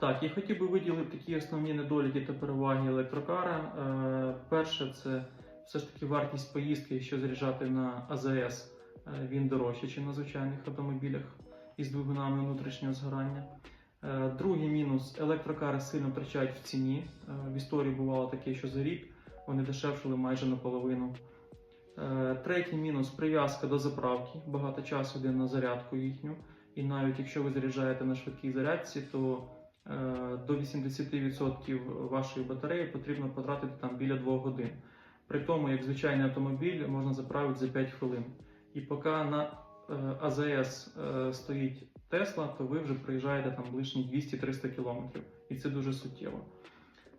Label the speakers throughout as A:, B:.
A: Так, я хотів би виділити такі основні недоліки та переваги електрокара. Е, перше, це все ж таки вартість поїздки, якщо заряджати на АЗС, е, він дорожче, ніж на звичайних автомобілях із двигунами внутрішнього згорання. Е, Другий мінус електрокари сильно втрачають в ціні. В історії бувало таке, що за рік вони дешевшили майже наполовину. Третій мінус прив'язка до заправки. Багато часу йде на зарядку їхню. І навіть якщо ви заряджаєте на швидкій зарядці, то до 80% вашої батареї потрібно потратити там біля 2 годин. При тому, як звичайний автомобіль можна заправити за 5 хвилин. І поки на е, АЗС е, стоїть Тесла, то ви вже проїжджаєте там лишні 200-300 км. І це дуже суттєво.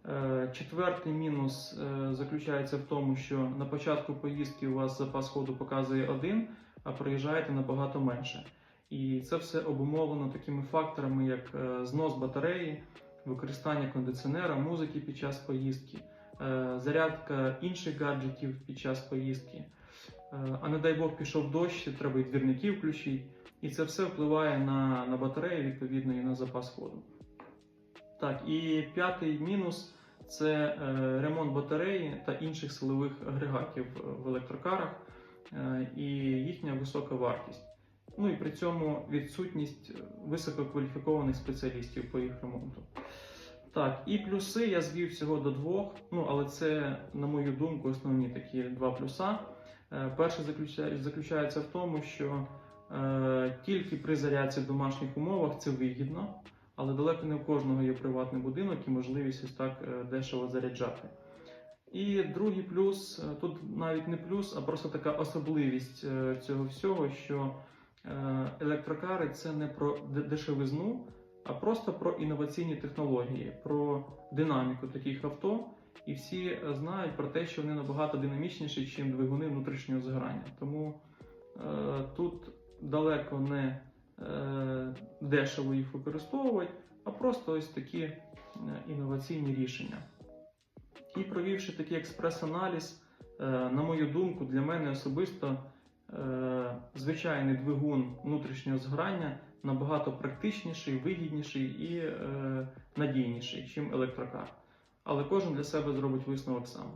A: Е, Четвертий мінус е, заключається в тому, що на початку поїздки у вас запас ходу показує один, а проїжджаєте набагато менше. І це все обумовлено такими факторами, як е, знос батареї, використання кондиціонера, музики під час поїздки, е, зарядка інших гаджетів під час поїздки. Е, А не дай Бог пішов дощ, треба і двірники включити. І це все впливає на, на батарею, відповідно, і на запас ходу. Так, і п'ятий мінус це ремонт батареї та інших силових агрегатів в електрокарах і їхня висока вартість. Ну і при цьому відсутність висококваліфікованих спеціалістів по їх ремонту. Так, і плюси я звів всього до двох, ну але це, на мою думку, основні такі два плюса. Е, Перше заключає- заключається в тому, що е, тільки при зарядці в домашніх умовах це вигідно, але далеко не в кожного є приватний будинок і можливість ось так е, дешево заряджати. І другий плюс е, тут навіть не плюс, а просто така особливість е, цього всього, що е, електрокари це не про дешевизну, а просто про інноваційні технології, про динаміку таких авто. І всі е, знають про те, що вони набагато динамічніші, ніж двигуни внутрішнього згорання. Тому е, тут далеко не е, дешево їх використовувати, а просто ось такі е, інноваційні рішення. І провівши такий експрес-аналіз, е, на мою думку, для мене особисто е, звичайний двигун внутрішнього згорання набагато практичніший, вигідніший і е, надійніший, ніж електрокар. Але кожен для себе зробить висновок сам.